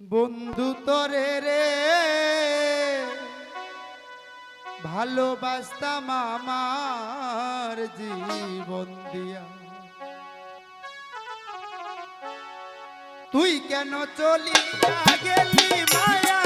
বন্ধু তরে রে ভালোবাসতাম আমার জীবন দিয়া। তুই কেন চলি গেলি মায়া?